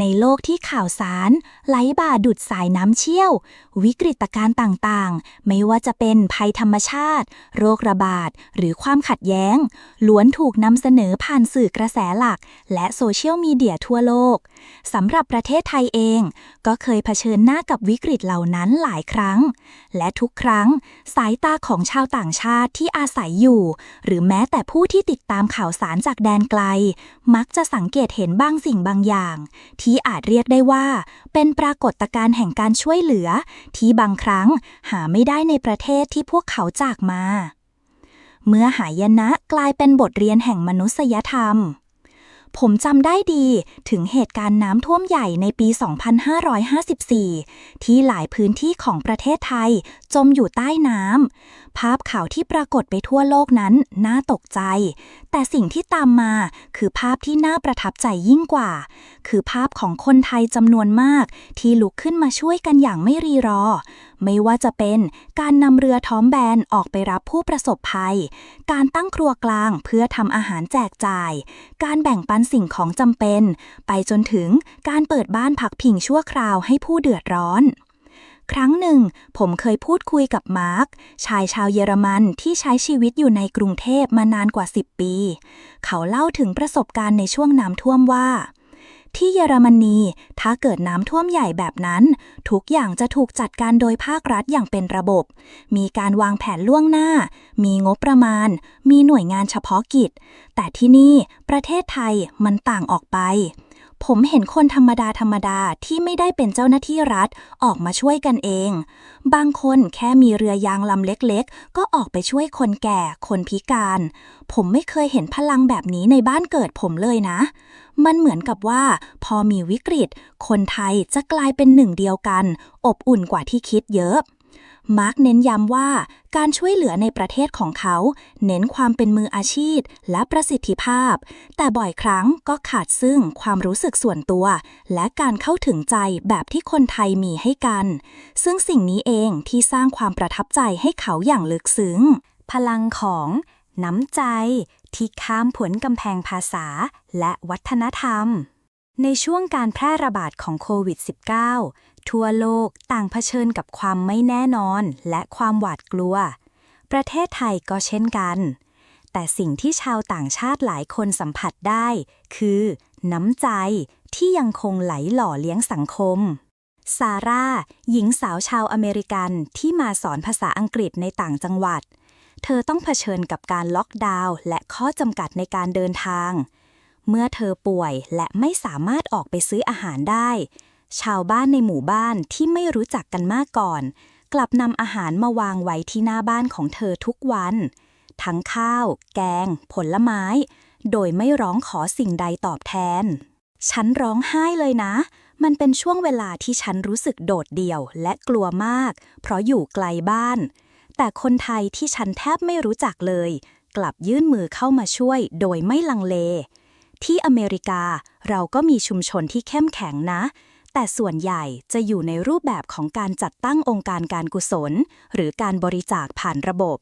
ในโลกที่ข่าวสาร ไหลบ่าดุดสายน้ำเชี่ยว วิกฤตการณ์ต่างๆ ไม่ว่าจะเป็นภัยธรรมชาติ โรคระบาด หรือความขัดแย้ง ล้วนถูกนำเสนอผ่านสื่อกระแสหลัก และโซเชียลมีเดียทั่วโลก สำหรับประเทศไทยเองก็เคยเผชิญหน้ากับวิกฤตเหล่านั้นหลายครั้ง และทุกครั้ง สายตาของชาวต่างชาติที่อาศัยอยู่ หรือแม้แต่ผู้ที่ติดตามข่าวสารจากแดนไกล มักจะสังเกตเห็นบางสิ่งบางอย่าง ที่อาจเรียกได้ว่า เป็นปรากฏการณ์แห่งการช่วยเหลือ ที่บางครั้งหาไม่ได้ในประเทศที่พวกเขาจากมา เมื่อหายนะกลายเป็นบทเรียนแห่งมนุษยธรรม ผมจำได้ดีถึงเหตุการณ์น้ำท่วมใหญ่ในปี 2554 ที่หลายพื้นที่ของประเทศไทยจมอยู่ใต้น้ำ ภาพข่าวที่ปรากฏไปทั่วโลกนั้นน่าตกใจ แต่สิ่งที่ตามมาคือภาพที่น่าประทับใจยิ่งกว่า คือภาพของคนไทยจำนวนมาก ที่ลุกขึ้นมาช่วยกันอย่างไม่รีรอ ไม่ว่าจะเป็นการนำเรือท้อมแบนออกไปรับผู้ประสบภัย การตั้งครัวกลางเพื่อทำอาหารแจกจ่าย การแบ่งปันสิ่งของจำเป็น ไปจนถึงการเปิดบ้านพักพิงชั่วคราวให้ผู้เดือดร้อน ครั้งหนึ่ง ผมเคยพูดคุยกับมาร์ค ชายชาวเยอรมันที่ใช้ชีวิตอยู่ในกรุงเทพมานานกว่า 10 ปี เขาเล่าถึงประสบการณ์ในช่วงน้ำท่วมว่า ที่เยอรมนีถ้าเกิดน้ำท่วมใหญ่แบบนั้น ทุกอย่างจะถูกจัดการโดยภาครัฐอย่างเป็นระบบ มีการวางแผนล่วงหน้า มีงบประมาณ มีหน่วยงานเฉพาะกิจ แต่ที่นี่ประเทศไทยมันต่างออกไป ผมเห็นคนธรรมดาธรรมดาที่ไม่ได้เป็นเจ้าหน้าที่รัฐออกมาช่วยกันเอง บางคนแค่มีเรือยางลำเล็กๆ ก็ออกไปช่วยคนแก่ คนพิการ ผมไม่เคยเห็นพลังแบบนี้ในบ้านเกิดผมเลยนะ มันเหมือนกับว่า พอมีวิกฤต คนไทยจะกลายเป็นหนึ่งเดียวกัน อบอุ่นกว่าที่คิดเยอะ มาร์กเน้นย้ำว่าการช่วยเหลือในประเทศของเขา เน้นความเป็นมืออาชีพและประสิทธิภาพ แต่บ่อยครั้งก็ขาดซึ่งความรู้สึกส่วนตัว และการเข้าถึงใจแบบที่คนไทยมีให้กัน ซึ่งสิ่งนี้เองที่สร้างความประทับใจให้เขาอย่างลึกซึ้ง พลังของน้ำใจที่ข้ามผลกำแพงภาษาและวัฒนธรรม ในช่วงการแพร่ระบาดของโควิด -19 ทั่วโลกต่างเผชิญกับความไม่แน่นอนและความหวาดกลัว ประเทศไทยก็เช่นกัน แต่สิ่งที่ชาวต่างชาติหลายคนสัมผัสได้ คือ น้ำใจที่ยังคงไหลหล่อเลี้ยงสังคม ซาร่า หญิงสาวชาวอเมริกันที่มาสอนภาษาอังกฤษในต่างจังหวัด เธอต้องเผชิญกับการล็อกดาวน์และข้อจำกัดในการเดินทาง เมื่อเธอป่วยและไม่สามารถออกไปซื้ออาหารได้ ชาวบ้านในหมู่บ้านที่ไม่รู้จักกันมากก่อน กลับนำอาหารมาวางไว้ที่หน้าบ้านของเธอทุกวัน ทั้งข้าว แกง ผลไม้ โดยไม่ร้องขอสิ่งใดตอบแทน ฉันร้องไห้เลยนะ มันเป็นช่วงเวลาที่ฉันรู้สึกโดดเดี่ยวและกลัวมาก เพราะอยู่ไกลบ้าน แต่คนไทยที่ฉันแทบไม่รู้จักเลย กลับยื่นมือเข้ามาช่วยโดยไม่ลังเล ที่อเมริกาเราก็มีชุมชนที่เข้มแข็งนะ แต่ส่วนใหญ่จะอยู่ในรูปแบบของการจัดตั้งองค์การการกุศล หรือการบริจาคผ่านระบบ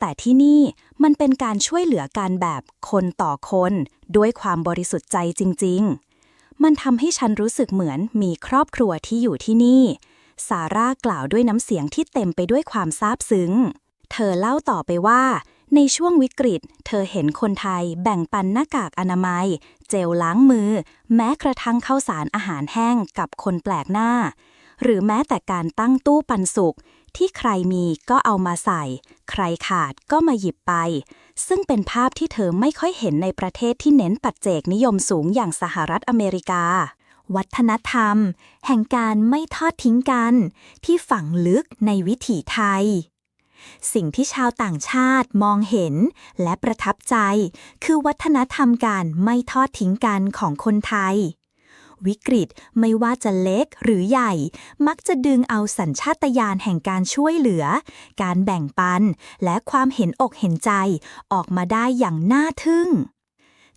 แต่ที่นี่มันเป็นการช่วยเหลือการแบบคนต่อคน ด้วยความบริสุทธิ์ใจจริง ๆ มันทำให้ฉันรู้สึกเหมือนมีครอบครัวที่อยู่ที่นี่ ซาร่ากล่าวด้วยน้ำเสียงที่เต็มไปด้วยความซาบซึ้ง เธอเล่าต่อไปว่า ในช่วงวิกฤต เธอเห็นคนไทยแบ่งปันหน้ากากอนามัย เจลล้างมือ แม้กระทั่งข้าวสารอาหารแห้งกับคนแปลกหน้า หรือแม้แต่การตั้งตู้ปันสุกที่ใครมีก็เอามาใส่ ใครขาดก็มาหยิบไป ซึ่งเป็นภาพที่เธอไม่ค่อยเห็นในประเทศที่เน้นปัจเจกนิยมสูงอย่างสหรัฐอเมริกา วัฒนธรรม แห่งการไม่ทอดทิ้งกัน ที่ฝังลึกในวิถีไทย สิ่งที่ชาวต่างชาติมองเห็น และประทับใจ คือวัฒนธรรมการไม่ทอดทิ้งกันของคนไทย วิกฤตไม่ว่าจะเล็กหรือใหญ่ มักจะดึงเอาสัญชาตญาณแห่งการช่วยเหลือ การแบ่งปัน และความเห็นอกเห็นใจออกมาได้อย่างน่าทึ่ง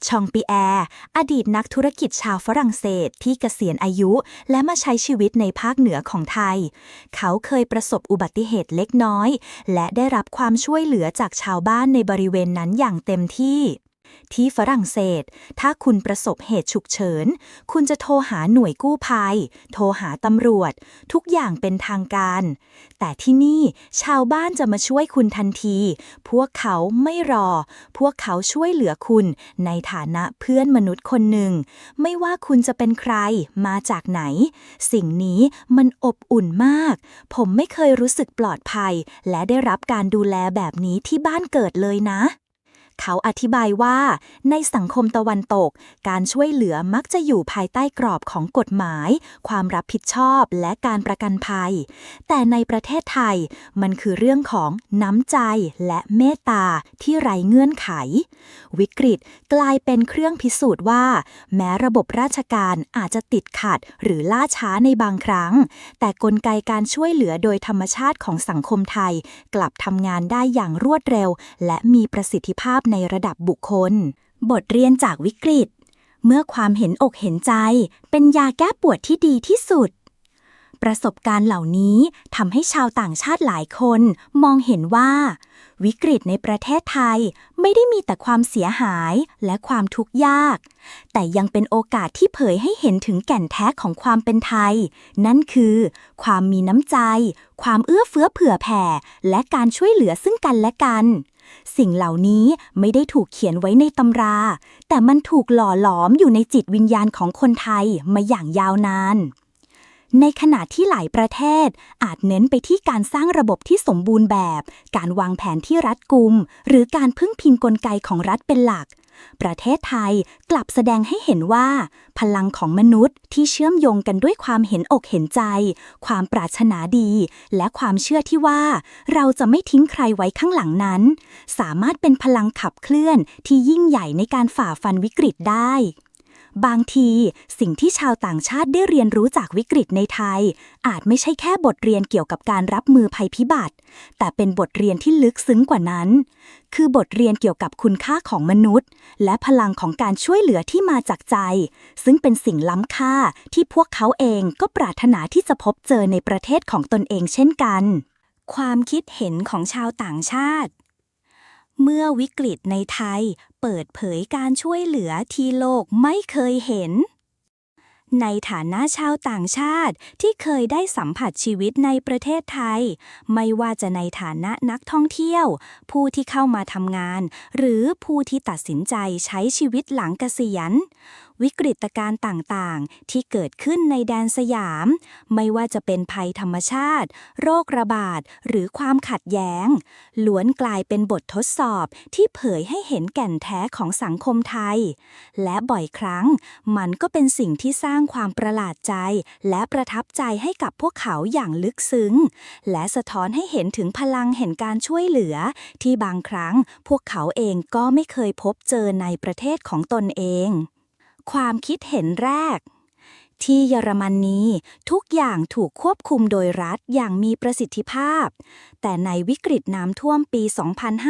ชองปีแอร์อดีตนักธุรกิจชาวฝรั่งเศสที่เกษียณอายุ และมาใช้ชีวิตในภาคเหนือของไทย เขาเคยประสบอุบัติเหตุเล็กน้อย และได้รับความช่วยเหลือจากชาวบ้านในบริเวณนั้นอย่างเต็มที่ ที่ฝรั่งเศส ถ้าคุณประสบเหตุฉุกเฉิน คุณจะโทรหาหน่วยกู้ภัย โทรหาตำรวจ ทุกอย่างเป็นทางการ แต่ที่นี่ชาวบ้านจะมาช่วยคุณทันที พวกเขาไม่รอ พวกเขาช่วยเหลือคุณในฐานะเพื่อนมนุษย์คนหนึ่ง ไม่ว่าคุณจะเป็นใคร มาจากไหน สิ่งนี้มันอบอุ่นมาก ผมไม่เคยรู้สึกปลอดภัย และได้รับการดูแลแบบนี้ที่บ้านเกิดเลยนะ เขาอธิบายว่า ในสังคมตะวันตก การช่วยเหลือมักจะอยู่ภายใต้กรอบของกฎหมาย ความรับผิดชอบและการประกันภัย แต่ในประเทศไทย มันคือเรื่องของน้ำใจและเมตตาที่ไร้เงื่อนไข วิกฤตกลายเป็นเครื่องพิสูจน์ว่า แม้ระบบราชการอาจจะติดขัดหรือล่าช้าในบางครั้ง แต่กลไกการช่วยเหลือโดยธรรมชาติของสังคมไทย กลับทำงานได้อย่างรวดเร็ว และมีประสิทธิภาพในระดับบุคคล บทเรียนจากวิกฤต เมื่อความเห็นอกเห็นใจเป็นยาแก้ปวดที่ดีที่สุด ประสบการณ์เหล่านี้ทำให้ชาวต่างชาติหลายคนมองเห็นว่า วิกฤตในประเทศไทยไม่ได้มีแต่ความเสียหายและความทุกข์ยาก แต่ยังเป็นโอกาสที่เผยให้เห็นถึงแก่นแท้ของความเป็นไทย นั่นคือ ความมีน้ำใจ ความเอื้อเฟื้อเผื่อแผ่ และการช่วยเหลือซึ่งกันและกันสิ่งเหล่านี้ไม่ได้ถูกเขียนไว้ในตำรา แต่มันถูกหล่อหลอมอยู่ในจิตวิญญาณของคนไทยมาอย่างยาวนาน ในขณะที่หลายประเทศอาจเน้นไปที่การสร้างระบบที่สมบูรณ์แบบ การวางแผนที่รัดกุม หรือการพึ่งพิงกลไกของรัฐเป็นหลัก ประเทศไทยกลับแสดงให้เห็นว่า พลังของมนุษย์ที่เชื่อมโยงกันด้วยความเห็นอกเห็นใจ ความปรารถนาดี และความเชื่อที่ว่า เราจะไม่ทิ้งใครไว้ข้างหลังนั้น สามารถเป็นพลังขับเคลื่อนที่ยิ่งใหญ่ในการฝ่าฟันวิกฤตได้ บางทีสิ่งที่ชาวต่างชาติได้เรียนรู้จากวิกฤตในไทย อาจไม่ใช่แค่บทเรียนเกี่ยวกับการรับมือภัยพิบัติ แต่เป็นบทเรียนที่ลึกซึ้งกว่านั้น คือบทเรียนเกี่ยวกับคุณค่าของมนุษย์ และพลังของการช่วยเหลือที่มาจากใจ ซึ่งเป็นสิ่งล้ำค่าที่พวกเขาเองก็ปรารถนาที่จะพบเจอในประเทศของตนเองเช่นกัน ความคิดเห็นของชาวต่างชาติ เมื่อวิกฤตในไทยเปิดเผยการช่วยเหลือที่โลกไม่เคยเห็น ในฐานะชาวต่างชาติที่เคยได้สัมผัสชีวิตในประเทศไทย ไม่ว่าจะในฐานะนักท่องเที่ยว ผู้ที่เข้ามาทำงาน หรือผู้ที่ตัดสินใจใช้ชีวิตหลังเกษียณ วิกฤตการณ์ต่างๆ ที่เกิดขึ้นในแดนสยาม ไม่ว่าจะเป็นภัยธรรมชาติ โรคระบาด หรือความขัดแย้ง ล้วนกลายเป็นบททดสอบที่เผยให้เห็นแก่นแท้ของสังคมไทย และบ่อยครั้ง มันก็เป็นสิ่งที่สร้างความประหลาดใจ และประทับใจให้กับพวกเขาอย่างลึกซึ้ง และสะท้อนให้เห็นถึงพลังแห่งการช่วยเหลือ ที่บางครั้งพวกเขาเองก็ไม่เคยพบเจอในประเทศของตนเอง ความคิดเห็นแรก ที่เยอรมนนีทุกอย่างถูกควบคุมโดยรัฐอย่างมีประสิทธิภาพ แต่ในวิกฤตน้ำท่วมปี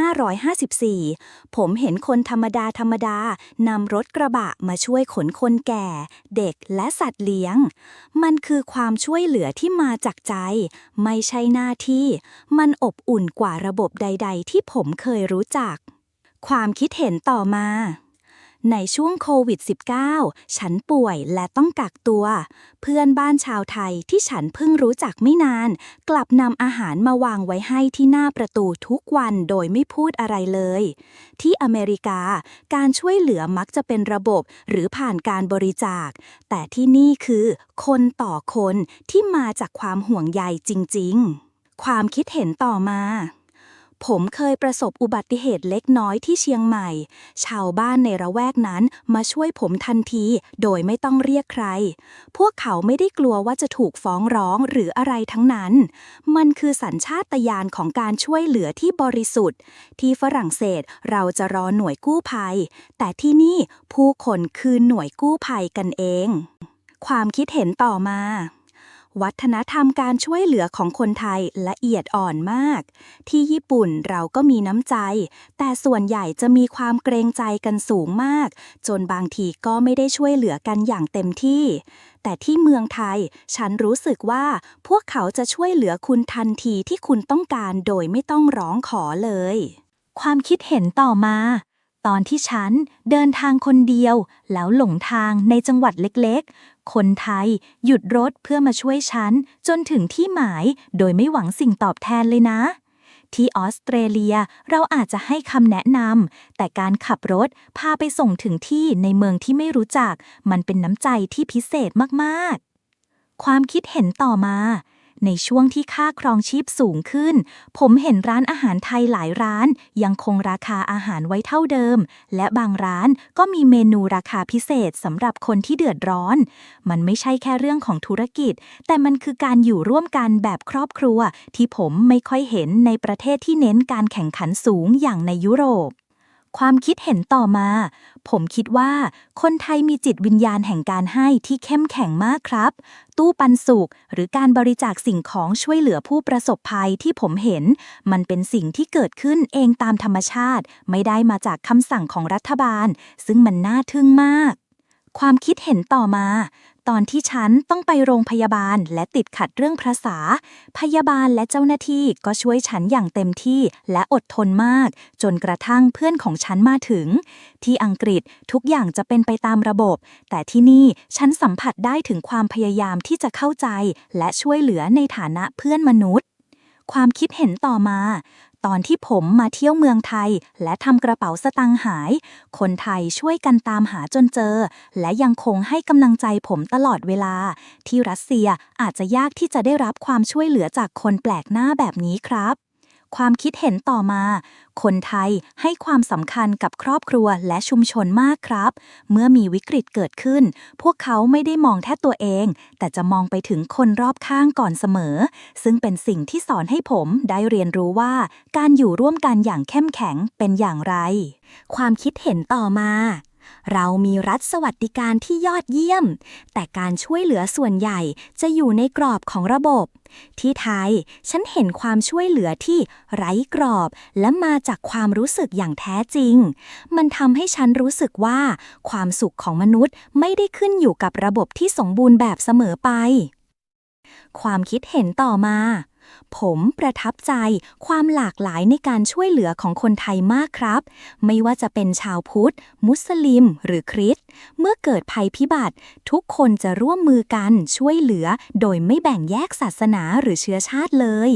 2554 ผมเห็นคนธรรมดาธรรมดานำรถกระบะมาช่วยขนคนแก่ เด็กและสัตว์เลี้ยง มันคือความช่วยเหลือที่มาจากใจ ไม่ใช่หน้าที่ มันอบอุ่นกว่าระบบใด ๆ ที่ผมเคยรู้จัก ความคิดเห็นต่อมา ในช่วงโควิด -19 ฉันป่วยและต้องกักตัว เพื่อนบ้านชาวไทยที่ฉันเพิ่งรู้จักไม่นาน กลับนำอาหารมาวางไว้ให้ที่หน้าประตูทุกวันโดยไม่พูดอะไรเลย ที่อเมริกาการช่วยเหลือมักจะเป็นระบบหรือผ่านการบริจาค แต่ที่นี่คือ คนต่อคนที่มาจากความห่วงใยจริง ๆ ความคิดเห็นต่อมา ผมเคยประสบอุบัติเหตุเล็กน้อยที่เชียงใหม่ ชาวบ้านในระแวกนั้นมาช่วยผมทันที โดยไม่ต้องเรียกใคร พวกเขาไม่ได้กลัวว่าจะถูกฟ้องร้องหรืออะไรทั้งนั้น มันคือสัญชาตญาณของการช่วยเหลือที่บริสุทธิ์ ที่ฝรั่งเศสเราจะรอหน่วยกู้ภัย แต่ที่นี่ผู้คนคือหน่วยกู้ภัยกันเอง ความคิดเห็นต่อมา วัฒนธรรมการช่วยเหลือของคนไทยละเอียดอ่อนมาก ที่ญี่ปุ่นเราก็มีน้ำใจ แต่ส่วนใหญ่จะมีความเกรงใจกันสูงมาก จนบางทีก็ไม่ได้ช่วยเหลือกันอย่างเต็มที่ แต่ที่เมืองไทย ฉันรู้สึกว่าพวกเขาจะช่วยเหลือคุณทันทีที่คุณต้องการโดยไม่ต้องร้องขอเลย ความคิดเห็นต่อมา ตอนที่ฉันเดินทางคนเดียว แล้วหลงทางในจังหวัดเล็กๆ คนไทยหยุดรถเพื่อมาช่วยฉัน จนถึงที่หมายโดยไม่หวังสิ่งตอบแทนเลยนะ ที่ออสเตรเลียเราอาจจะให้คำแนะนำแต่การขับรถพาไปส่งถึงที่ในเมืองที่ไม่รู้จัก มันเป็นน้ำใจที่พิเศษมากๆ ความคิดเห็นต่อมา ในช่วงที่ค่าครองชีพสูงขึ้น ผมเห็นร้านอาหารไทยหลายร้าน ยังคงราคาอาหารไว้เท่าเดิม และบางร้านก็มีเมนูราคาพิเศษสำหรับคนที่เดือดร้อน มันไม่ใช่แค่เรื่องของธุรกิจ แต่มันคือการอยู่ร่วมกันแบบครอบครัว ที่ผมไม่ค่อยเห็นในประเทศที่เน้นการแข่งขันสูงอย่างในยุโรป ความคิดเห็นต่อมา ผมคิดว่าคนไทยมีจิตวิญญาณแห่งการให้ที่เข้มแข็งมากครับ ตู้ปันสุขหรือการบริจาคสิ่งของช่วยเหลือผู้ประสบภัยที่ผมเห็น มันเป็นสิ่งที่เกิดขึ้นเองตามธรรมชาติ ไม่ได้มาจากคำสั่งของรัฐบาล ซึ่งมันน่าทึ่งมาก ความคิดเห็นต่อมา ตอนที่ฉันต้องไปโรงพยาบาลและติดขัดเรื่องภาษา พยาบาลและเจ้าหน้าที่ก็ช่วยฉันอย่างเต็มที่และอดทนมาก จนกระทั่งเพื่อนของฉันมาถึง ที่อังกฤษทุกอย่างจะเป็นไปตามระบบ แต่ที่นี่ฉันสัมผัสได้ถึงความพยายามที่จะเข้าใจ และช่วยเหลือในฐานะเพื่อนมนุษย์ความคิดเห็นต่อมา ตอนที่ผมมาเที่ยวเมืองไทย และทำกระเป๋าสตางค์หาย คนไทยช่วยกันตามหาจนเจอ และยังคงให้กำลังใจผมตลอดเวลา ที่รัสเซียอาจจะยากที่จะได้รับความช่วยเหลือจากคนแปลกหน้าแบบนี้ครับ ความคิดเห็นต่อมา คนไทยให้ความสำคัญกับครอบครัวและชุมชนมากครับ เมื่อมีวิกฤตเกิดขึ้น พวกเขาไม่ได้มองแค่ตัวเอง แต่จะมองไปถึงคนรอบข้างก่อนเสมอ ซึ่งเป็นสิ่งที่สอนให้ผมได้เรียนรู้ว่า การอยู่ร่วมกันอย่างเข้มแข็งเป็นอย่างไร ความคิดเห็นต่อมา เรามีรัฐสวัสดิการที่ยอดเยี่ยม แต่การช่วยเหลือส่วนใหญ่จะอยู่ในกรอบของระบบ ที่ไทย ฉันเห็นความช่วยเหลือที่ไร้กรอบและมาจากความรู้สึกอย่างแท้จริง มันทำให้ฉันรู้สึกว่า ความสุขของมนุษย์ไม่ได้ขึ้นอยู่กับระบบที่สมบูรณ์แบบเสมอไป ความคิดเห็นต่อมา ผมประทับใจความหลากหลายในการช่วยเหลือของคนไทยมากครับ ไม่ว่าจะเป็นชาวพุทธ มุสลิม หรือคริสต์เมื่อเกิดภัยพิบัติ ทุกคนจะร่วมมือกันช่วยเหลือ โดยไม่แบ่งแยกศาสนาหรือเชื้อชาติเลย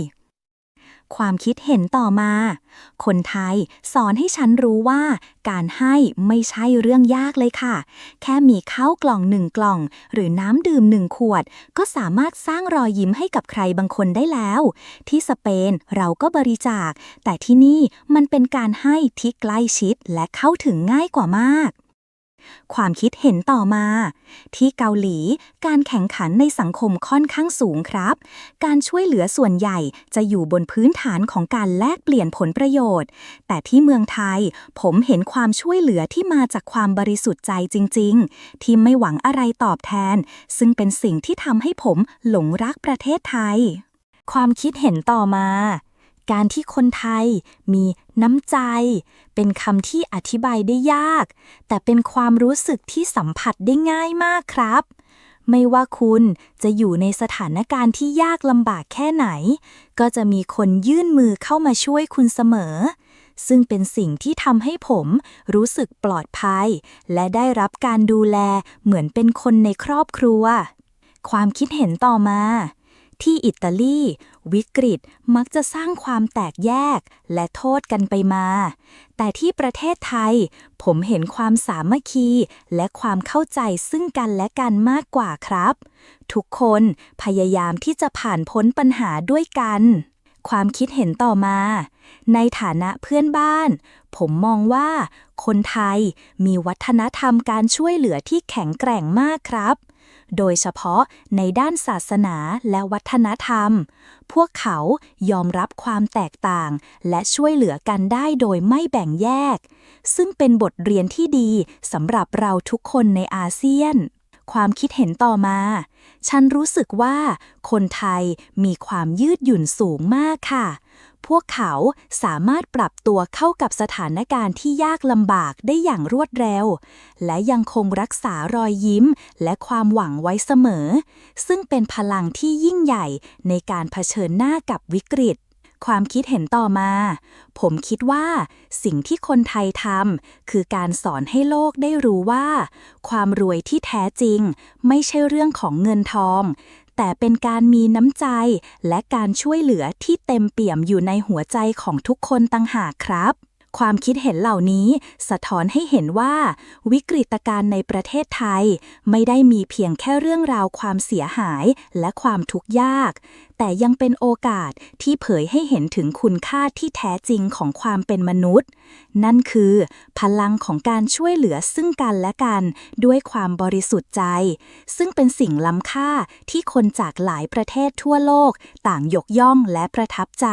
ความคิดเห็นต่อมา คนไทยสอนให้ฉันรู้ว่า การให้ไม่ใช่เรื่องยากเลยค่ะ แค่มีข้าวกล่องหนึ่งกล่อง หรือน้ำดื่มหนึ่งขวด ก็สามารถสร้างรอยยิ้มให้กับใครบางคนได้แล้ว ที่สเปนเราก็บริจาค แต่ที่นี่มันเป็นการให้ที่ใกล้ชิดและเข้าถึงง่ายกว่ามาก ความคิดเห็นต่อมา ที่เกาหลีการแข่งขันในสังคมค่อนข้างสูงครับ การช่วยเหลือส่วนใหญ่จะอยู่บนพื้นฐานของการแลกเปลี่ยนผลประโยชน์ แต่ที่เมืองไทย ผมเห็นความช่วยเหลือที่มาจากความบริสุทธิ์ใจจริง ๆ ที่ไม่หวังอะไรตอบแทน ซึ่งเป็นสิ่งที่ทำให้ผมหลงรักประเทศไทย ความคิดเห็นต่อมา การที่คนไทยมีน้ำใจ เป็นคำที่อธิบายได้ยาก แต่เป็นความรู้สึกที่สัมผัสได้ง่ายมากครับ ไม่ว่าคุณจะอยู่ในสถานการณ์ที่ยากลำบากแค่ไหน ก็จะมีคนยื่นมือเข้ามาช่วยคุณเสมอ ซึ่งเป็นสิ่งที่ทำให้ผมรู้สึกปลอดภัย และได้รับการดูแลเหมือนเป็นคนในครอบครัว ความคิดเห็นต่อมา ที่อิตาลี วิกฤตมักจะสร้างความแตกแยกและโทษกันไปมา แต่ที่ประเทศไทย ผมเห็นความสามัคคี และความเข้าใจซึ่งกันและกันมากกว่าครับ ทุกคนพยายามที่จะผ่านพ้นปัญหาด้วยกัน ความคิดเห็นต่อมา ในฐานะเพื่อนบ้าน ผมมองว่า คนไทยมีวัฒนธรรมการช่วยเหลือที่แข็งแกร่งมากครับ โดยเฉพาะในด้านศาสนาและวัฒนธรรม พวกเขายอมรับความแตกต่าง และช่วยเหลือกันได้โดยไม่แบ่งแยก ซึ่งเป็นบทเรียนที่ดีสำหรับเราทุกคนในอาเซียน ความคิดเห็นต่อมา ฉันรู้สึกว่าคนไทยมีความยืดหยุ่นสูงมากค่ะ พวกเขาสามารถปรับตัวเข้ากับสถานการณ์ที่ยากลำบากได้อย่างรวดเร็ว และยังคงรักษารอยยิ้มและความหวังไว้เสมอ ซึ่งเป็นพลังที่ยิ่งใหญ่ในการเผชิญหน้ากับวิกฤต ความคิดเห็นต่อมา ผมคิดว่า สิ่งที่คนไทยทำคือการสอนให้โลกได้รู้ว่า ความรวยที่แท้จริง ไม่ใช่เรื่องของเงินทอง แต่เป็นการมีน้ำใจ และการช่วยเหลือที่เต็มเปี่ยมอยู่ในหัวใจของทุกคนต่างหากครับ ความคิดเห็นเหล่านี้สะท้อนให้เห็นว่า วิกฤตการณ์ในประเทศไทย ไม่ได้มีเพียงแค่เรื่องราวความเสียหายและความทุกข์ยาก แต่ยังเป็นโอกาสที่เผยให้เห็นถึงคุณค่าที่แท้จริงของความเป็นมนุษย์ นั่นคือ พลังของการช่วยเหลือซึ่งกันและกันด้วยความบริสุทธิ์ใจ ซึ่งเป็นสิ่งล้ำค่าที่คนจากหลายประเทศทั่วโลก ต่างยกย่องและประทับใจ